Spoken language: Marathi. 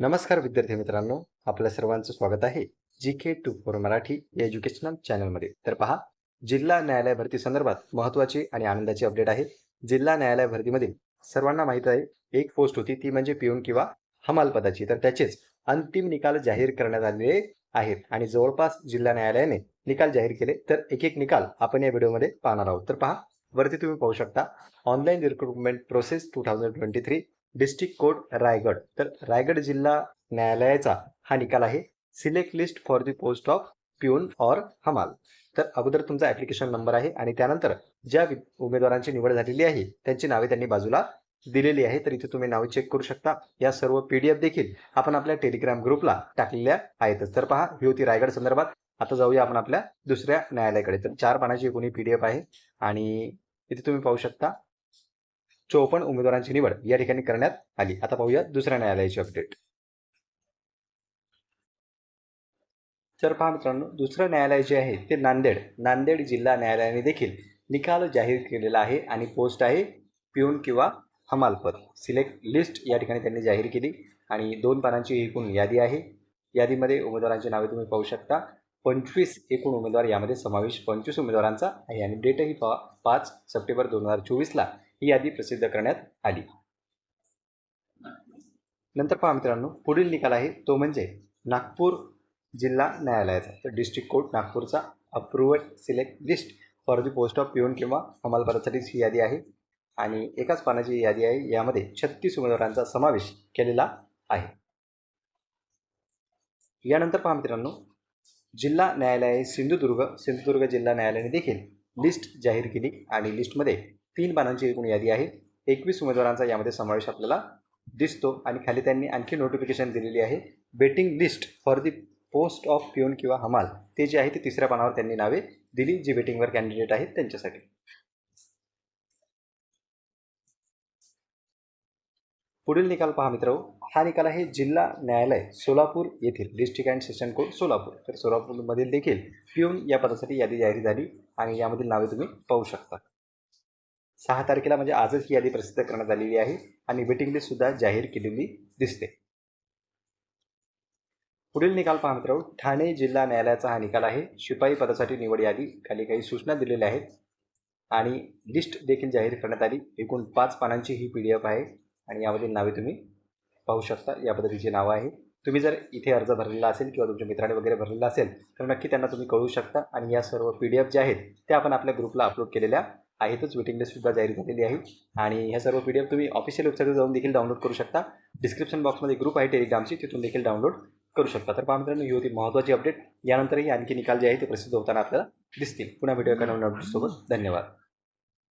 नमस्कार विद्यार्थी मित्रांनो आपल्या सर्वांचं स्वागत आहे G K two four Marathi या एज्युकेशनल चॅनलमध्ये तर पहा जिल्हा न्यायालय भरती संदर्भात महत्त्वाची आणि आनंदाची अपडेट आहे. जिल्हा न्यायालय भरतीमधील सर्वांना माहीत आहे एक पोस्ट होती ती म्हणजे पिऊन किंवा हमाल पदाची तर त्याचेच अंतिम निकाल जाहीर करण्यात आलेले आहेत आणि जवळपास जिल्हा न्यायालयाने निकाल जाहीर केले. तर एक एक निकाल आपण या व्हिडिओमध्ये पाहणार आहोत. तर पहा वरती तुम्ही पाहू शकता online recruitment process two thousand twenty three district court Raigad. तर रायगड जिल्हा न्यायालयाचा हा निकाल आहे. Select list for the post of peon or हमाल. तर अगोदर तुमचा ऍप्लिकेशन नंबर आहे आणि त्यानंतर ज्या वि- उमेदवारांची निवड झालेली आहे त्यांची नावे त्यांनी बाजूला दिलेली आहे. तर इथे तुम्ही नावे चेक करू शकता. या सर्व पी डी एफ देखील आपण आपल्या टेलिग्राम ग्रुपला टाकलेल्या आहेतच. तर पहा ही होती रायगड संदर्भात. आता जाऊया आपण आपल्या दुसऱ्या न्यायालयाकडे. तर चार पानाची एकूण पी डी एफ आहे आणि इथे तुम्ही पाहू शकता. चोपन्न उमेदवारांची निवड या ठिकाणी करण्यात आली. आता पाहूया दुसऱ्या न्यायालयाची अपडेट तर पहा मित्रांनो दुसरं न्यायालय जे आहे ते नांदेड. नांदेड जिल्हा न्यायालयाने देखील निकाल जाहीर केलेला आहे आणि पोस्ट आहे पिऊन किंवा हमालपद सिलेक्ट लिस्ट या ठिकाणी त्यांनी जाहीर केली आणि दोन पानांची एकूण यादी आहे. यादीमध्ये उमेदवारांची नावे तुम्ही पाहू शकता. पंचवीस एकूण उमेदवार यामध्ये समावेश पंचवीस उमेदवारांचा आहे आणि डेटही पा पाच सप्टेंबर दोन हजार चोवीसला. ही यादी प्रसिद्ध करण्यात आली. नंतर पहा मित्रांनो पुढील निकाल आहे तो म्हणजे नागपूर जिल्हा न्यायालयाचा. तर डिस्ट्रिक्ट कोर्ट नागपूरचा approval select list for the post of peon किंवा अंमलपदासाठीच ही यादी आहे. आणि एकाच पानाची यादी आहे यामध्ये छत्तीस उमेदवारांचा समावेश केलेला आहे. यानंतर पहा मित्रांनो जिल्हा न्यायालय सिंधुदुर्ग सिंधुदुर्ग जिल्हा न्यायालयाने देखील लिस्ट जाहीर केली आणि लिस्टमध्ये तीन पानांची एकूण यादी आहे. एकवीस उमेदवारांचा यामध्ये समावेश आपल्याला दिसतो आणि खाली त्यांनी आणखी नोटिफिकेशन दिलेली आहे. Waiting list for the post of peon किंवा हमाल ते जे आहे ते तिसऱ्या पानावर त्यांनी नावे दिली जी बेटिंगवर कॅन्डिडेट आहेत त्यांच्यासाठी. पुढील निकाल पहा मित्र हा निकाल आहे जिल्हा न्यायालय सोलापूर येथील district and session court Solapur. तर सोलापूरमधील देखील पिऊन या पदासाठी यादी जाहीर झाली आणि यामधील नावे तुम्ही पाहू शकता. सहा तारखेला म्हणजे आजच ही यादी प्रसिद्ध करण्यात आलेली आहे आणि वेटिंग लिस्ट सुद्धा जाहीर केलेली दिसते. पुढील निकाल पाहत राहू. ठाणे जिल्हा न्यायालयाचा हा निकाल आहे. शिपाई पदासाठी निवड यादी. खाली काही सूचना दिलेल्या आहेत. आणि लिस्ट देखील जाहीर करण्यात आली. एकूण पाच पानांची ही पी डी एफ आहे. आणि यामधील नावे तुम्ही पाहू शकता. या पद्धतीची नावं आहे तुम्ही जर इथे अर्ज भरलेला असेल किंवा तुमच्या मित्राने वगैरे भरलेला असेल तर नक्की त्यांना तुम्ही कळू शकता. आणि या सर्व पी डी एफ ज्या आहेत त्या आपण आपल्या ग्रुपला अपलोड केलेल्या आहेतच वेटिंग लिस्टसुद्धा जाहीर झालेली आहे. आणि ह्या सर्व पी डी एफ तुम्ही ऑफिशियल वेबसाईटवर जाऊन देखील डाउनलोड करू शकता. डिस्क्रिप्शन बॉक्समध्ये ग्रुप आहे टेलिग्रामची तिथून देखील डाउनलोड करू शकता. तर पहा मित्रांनो ही होती महत्त्वाची अपडेट यानंतरही आणखी निकाल जे आहे ते प्रसिद्ध होताना आपल्याला दिसतील. पुन्हा व्हिडिओ एका नवीन अपडेटसोबत धन्यवाद.